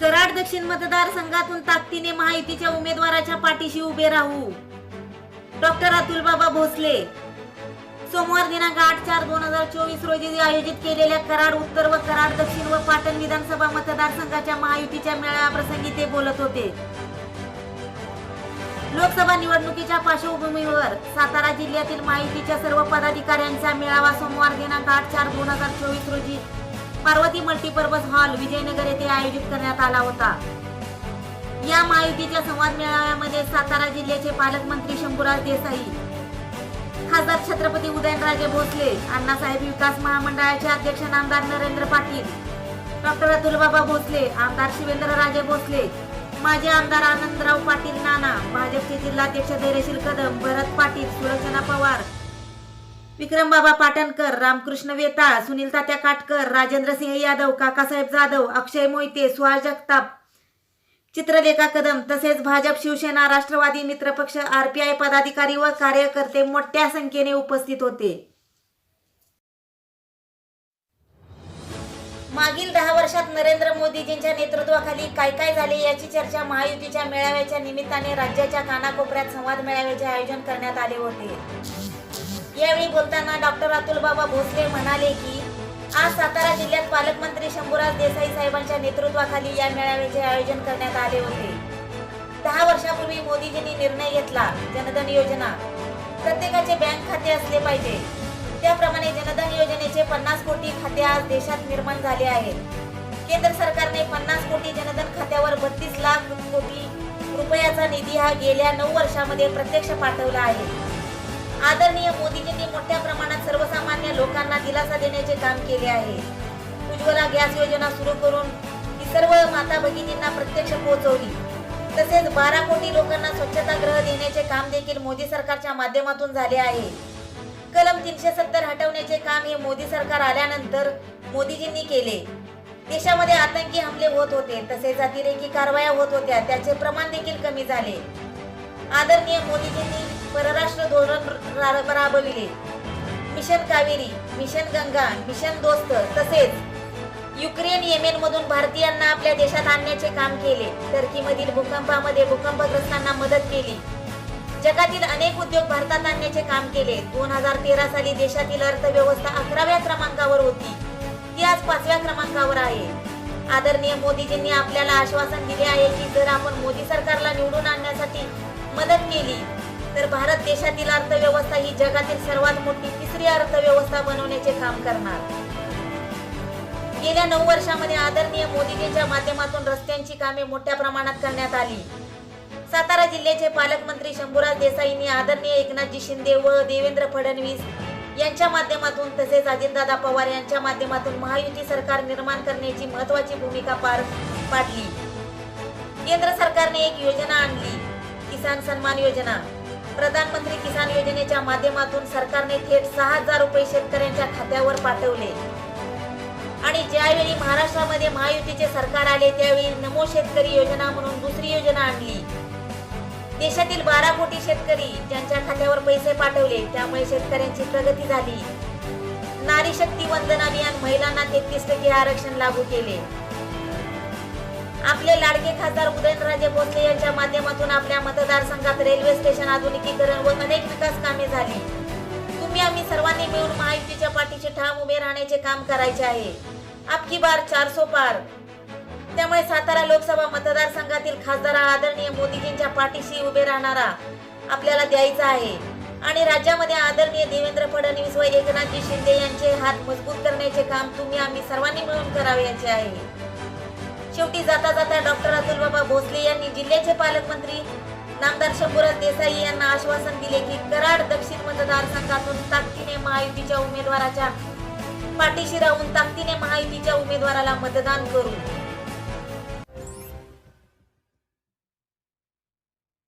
कराड दक्षिण मतदारसंघातून ताकदीने महायुतीच्या उमेदवाराच्या पाठीशी उभे राहू. डॉक्टर अतुल बाबा भोसले. सोमवार दिनांक आठ चार दोन हजार चोवीस रोजी आयोजित केलेल्या कराड उत्तर व कराड दक्षिण व पाटण विधानसभा मतदारसंघाच्या महायुतीच्या मेळाव्याप्रसंगी ते बोलत होते. लोकसभा निवडणुकीच्या पार्श्वभूमीवर सातारा जिल्ह्यातील महायुतीच्या सर्व पदाधिकाऱ्यांचा मेळावा सोमवार दिनांक आठ चार दोन हजार चोवीस रोजी पार्वती मल्टीपर्पज हॉल विजयनगर येथे आयोजित करण्यात आला होता. या महायुतीच्या संवाद मेळाव्यामध्ये सातारा जिल्ह्याचे पालकमंत्री शंभूराज देसाई खासदार छत्रपती उदयनराजे भोसले अण्णासाहेब विकास महामंडळाचे अध्यक्ष नामदार नरेंद्र पाटील डॉक्टर अतुलबाबा भोसले आमदार शिवेंद्रराजे भोसले माजी आमदार आनंदराव पाटील नाना भाजपचे जिल्हाध्यक्ष धैर्यशील कदम भरत पाटील सुरक्षणा पवार विक्रमबाबा पाटणकर रामकृष्ण वेताळ सुनील तात्या काटकर राजेंद्र सिंह यादव काकासाहेब जाधव अक्षय मोहिते सुहास जगताप. चित्रलेखा कदम तसेच भाजप शिवसेना राष्ट्रवादी मित्रपक्ष आरपीआय पदाधिकारी व कार्यकर्ते मोठ्या संख्येने उपस्थित होते. मागील दहा वर्षात नरेंद्र मोदीजींच्या नेतृत्वाखाली काय काय झाले याची चर्चा महायुतीच्या मेळाव्याच्या निमित्ताने राज्याच्या कानाकोपऱ्यात संवाद मेळाव्याचे आयोजन करण्यात आले होते. यावेळी बोलताना डॉक्टर अतुल बाबा भोसले म्हणाले की आज सातारा जिल्ह्यात पालकमंत्री शंभूराज देसाई साहेबांच्या नेतृत्वाखाली या मेळाव्याचे आयोजन करण्यात आले होते. दहा वर्षापूर्वी मोदीजींनी निर्णय घेतला जनधन योजना. प्रत्येकाचे बँक खाते असले पाहिजे. त्याप्रमाणे जनधन योजनेचे पन्नास कोटी खाते आज देशात निर्माण झाले आहेत. केंद्र सरकारने पन्नास कोटी जनधन खात्यावर बत्तीस लाख कोटी रुपयाचा निधी हा गेल्या नऊ वर्षामध्ये प्रत्यक्ष पाठवला आहे. आदरणीय मोदीजींनी मोठ्या प्रमाणात सर्वसामान्य लोकांना दिलासा देण्याचे काम केले आहे. उज्ज्वला गॅस योजना सुरू करून ती सर्व माता भगिनींना प्रत्यक्ष पोहोचवली. तसेच बारा कोटी लोकांना स्वच्छतागृह देण्याचे काम देखील मोदी सरकारच्या माध्यमातून झाले आहे. कलम तीनशे सत्तर हटवण्याचे काम हे मोदी सरकार आल्यानंतर मोदीजींनी केले. देशामध्ये आतंकी हमले होत होते तसेच अतिरेकी कारवाया होत होत्या त्याचे प्रमाण देखील कमी झाले. आदरणीय मोदीजींनी परराष्ट्र धोरण रा- राबविले. Mission Kaveri mission Ganga mission Dost तसेच युक्रेन येमेन मधून भारतीयांना आपल्या देशात आणण्याचे काम केले. टर्कीमधील भूकंपामध्ये भूकंपग्रस्तांना मदत केली. जगातील अनेक उद्योग भारतात आणण्याचे काम केले. दोन हजार तेरा साली देशातील अर्थव्यवस्था अकराव्या क्रमांकावर होती. ती आज पाचव्या क्रमांकावर आहे. आदरणीय मोदीजींनी आपल्याला आश्वासन दिले आहे की जर आपण मोदी सरकारला निवडून आणण्यासाठी मदत केली तर भारत देशातील अर्थव्यवस्था ही जगातील सर्वात मोठी तिसरी अर्थव्यवस्था बनवण्याचे काम करणार. गेल्या नऊ वर्षामध्ये आदरणीय मोदीजींच्या माध्यमातून रस्त्यांची कामे मोठ्या प्रमाणात करण्यात आली. सातारा जिल्ह्याचे पालकमंत्री शंभूराज देसाईंनी आदरणीय एकनाथजी शिंदे व देवेंद्र फडणवीस यांच्या माध्यमातून तसेच अजितदादा पवार यांच्या माध्यमातून महायुती सरकार निर्माण करण्याची महत्वाची भूमिका पार पाडली. केंद्र सरकारने एक योजना आणली किसान सन्मान योजना. प्रधानमंत्री किसान योजनेच्या माध्यमातून सरकारने थेट सहा हजार रुपये शेतकऱ्यांच्या खात्यावर पाठवले. आणि ज्यावेळी महाराष्ट्रामध्ये महायुतीचे सरकार आले त्यावेळी नमो शेतकरी योजना म्हणून दुसरी योजना आणली. देशातील बारा कोटी शेतकरी ज्यांच्या खात्यावर पैसे पाठवले त्यामुळे शेतकऱ्यांची प्रगती झाली. नारी शक्ती वंदन अभियान महिलांना तेहतीस टक्के आरक्षण लागू केले. आपले लाडके खासदार उदयनराजे भोसले यांच्या माध्यमातून आपल्या मतदारसंघात रेल्वे स्टेशन आधुनिकीकरण व अनेक विकास कामे झाली. तुम्ही आम्ही सर्वांनी मिळून महायुतीच्या पाठीशी ठाम उभे राहण्याचे काम करायचे आहे. आपकी बार चारसो पार. त्यामुळे सातारा लोकसभा मतदारसंघातील खासदार आदरणीय मोदीजींच्या पाठीशी उभे राहणारा आपल्याला द्यायचा आहे. आणि राज्यामध्ये आदरणीय देवेंद्र फडणवीस व एकनाथजी शिंदे यांचे हात मजबूत करण्याचे काम तुम्ही आम्ही सर्वांनी मिळून करावयाचे आहे. शेवटी जाता जाता डॉक्टर अतुल बाबा भोसले यांनी जिल्ह्याचे पालकमंत्री नामदार शंभूराज देसाई यांना आश्वासन दिले की कराड दक्षिण मतदारसंघातून ताकदीने महायुतीच्या उमेदवाराच्या पाठीशी राहून ताकदीने महायुतीच्या उमेदवाराला मतदान करू